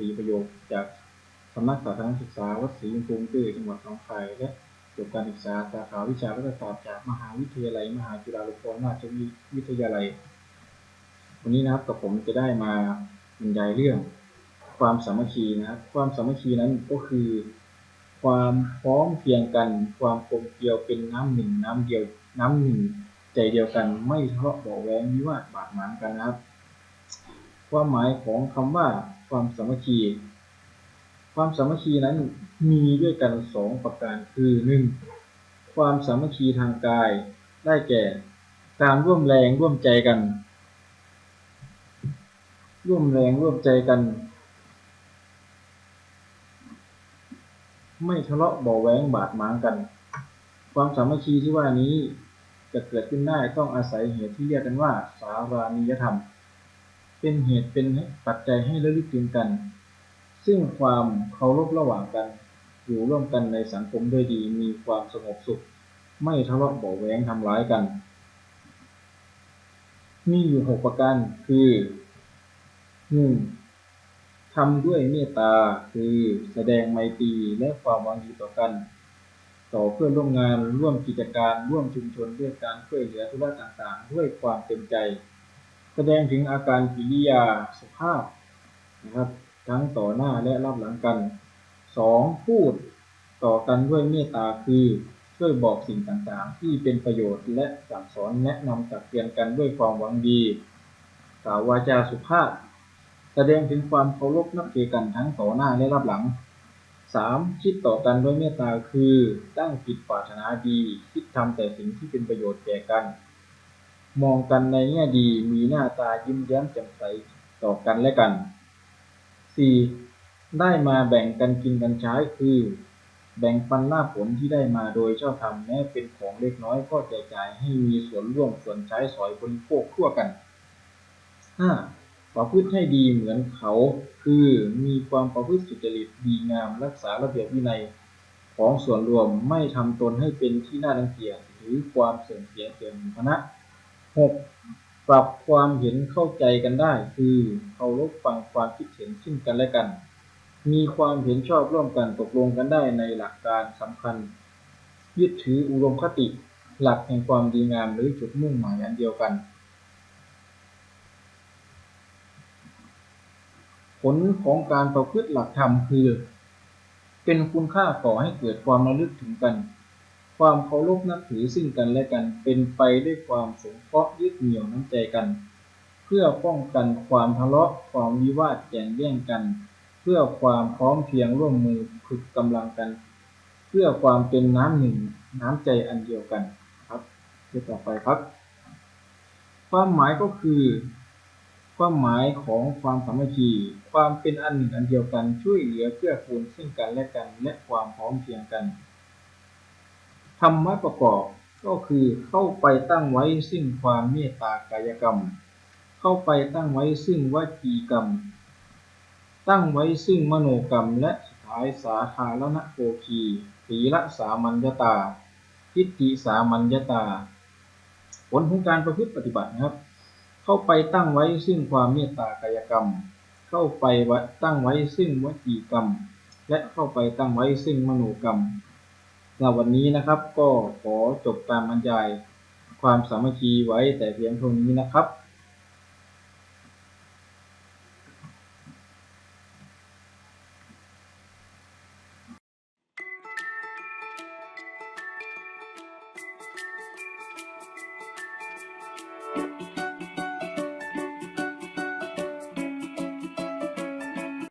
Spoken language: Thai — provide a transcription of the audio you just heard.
สีประโยคจากสำนักสาธารณศึกษาวัดศรีชุมพงตื้อจังหวัดหนองคายและจบการศึกษาสาขาวิชารัฐศาสตร์จากมหาวิทยาลัย มหาจุฬาลงกรณราชวิทยาลัย วันนี้นะครับกับผมจะได้มาบรรยายเรื่อง ความสามัคคีนะครับ ความสามัคคีนั้นก็คือ ความพร้อมเพียงกัน ความกลมเกลียวเป็นน้ำหนึ่งน้ำเดียวน้ำหนึ่งใจเดียวกันไม่ทะเลาะเบาะแว้งวิวาทบาดหมางกันนะครับ ความหมายของคำว่าความสามัคคี ความสามัคคีนั้นมีด้วยกันสองประการคือหนึ่งความสามัคคีทางกาย ได้แก่ การร่วมแรงร่วมใจกัน ร่วมแรงร่วมใจกัน ไม่ทะเลาะเบาะแวงบาดหมางกัน ความสามัคคีที่ว่านี้จะเกิดขึ้นได้ต้องอาศัยเหตุที่เรียกกันว่า สารานิยธรรม เป็นเหตุเป็นปัจจัยให้ระลึกถึงกัน ซึ่งความเคารพระหว่างกัน อยู่ร่วมกันในสังคมด้วยดีมีความสงบสุข ไม่ทะเลาะเบาะแวงทำร้ายกัน มีอยู่หกประการคือหนึ่งทำด้วยเมตตาคือแสดงไมตรีและความหวังดีต่อกัน ต่อเพื่อนร่วมงานร่วมกิจการร่วมชุมชนด้วยการช่วยเหลือธุระต่างๆ ด้วยความเต็มใจ แสดงถึงอาการกิริยาสุภาพนะครับทั้งต่อหน้าและรับหลังกัน 2. พูดต่อกันด้วยเมตตาคือช่วยบอกสิ่งต่างๆ ที่เป็นประโยชน์และสั่งสอนแนะนำตักเตือนกันด้วยความหวังดีกล่าววาจาสุภาพ แสดงถึงความเคารพนับถือกันทั้งต่อหน้าและรับหลัง 3. คิดต่อกันด้วยเมตตาคือ ตั้งจิตปรารถนาดี คิดทำแต่สิ่งที่เป็นประโยชน์แก่กัน มองกันในแง่ดีมีหน้าตายิ้มแย้มแจ่มใสต่อกันและกัน 4. ได้มาแบ่งกันกินกันใช้คือ แบ่งปันลาผลที่ได้มาโดยชอบธรรมแม้เป็นของเล็กน้อยก็แจกจ่ายให้มีส่วนร่วมส่วนใช้สอยบริโภคทั่วกัน 5. ประพฤติให้ดีเหมือนเขา คือมีความประพฤติสุจริตดีงามรักษาระเบียบวินัย ของส่วนรวมไม่ทำตนให้เป็นที่น่ารังเกียจหรือความเสื่อมเสียเสื่อมคณะ 6. ปรับความเห็นเข้าใจกันได้ คือเคารพฟังความคิดเห็นซึ่งกันและกัน มีความเห็นชอบร่วมกันตกลงกันได้ในหลักการสำคัญ ยึดถืออุดมคติ หลักแห่งความดีงามหรือจุดมุ่งหมายอันเดียวกัน ผลของการประพฤติหลักธรรมคือ เป็นคุณค่าก่อให้เกิดความระลึกถึงกัน ความเคารพนับถือซึ่งกันและกันเป็นไปด้วยความสงเคราะห์ยึดเหนี่ยวน้ำใจกัน เพื่อป้องกันความทะเลาะความวิวาทแย่งแย่งกัน เพื่อความพร้อมเพียงร่วมมือฝึกกำลังกัน เพื่อความเป็นน้ำหนึ่งน้ำใจอันเดียวกันครับเรื่องต่อไปครับ ความหมายก็คือ ความหมายของความสามัคคีความเป็นอันหนึ่งอันเดียวกันช่วยเหลือเกื้อกูลซึ่งกันและกันและความพร้อมเพียงกัน ธรรมะประกอบก็คือเข้าไปตั้งไว้ซึ่งความเมตตากายกรรม เข้าไปตั้งไว้ซึ่งวจีกรรม ตั้งไว้ซึ่งมโนกรรมและสุดท้ายสาคาลนะโภคีศีละสามัญญตา ทิฏฐิสามัญญตา ผลของการประพฤติปฏิบัตินะครับ เข้าไปตั้งไว้ซึ่งความเมตตากายกรรม เข้าไปตั้งไว้ซึ่งวจีกรรม และเข้าไปตั้งไว้ซึ่งมโนกรรม สหรับวันนี้นะครับก็ขอจบตามบรรยายความสามัคคีไว้แต่เพียงเท่านี้นะครับ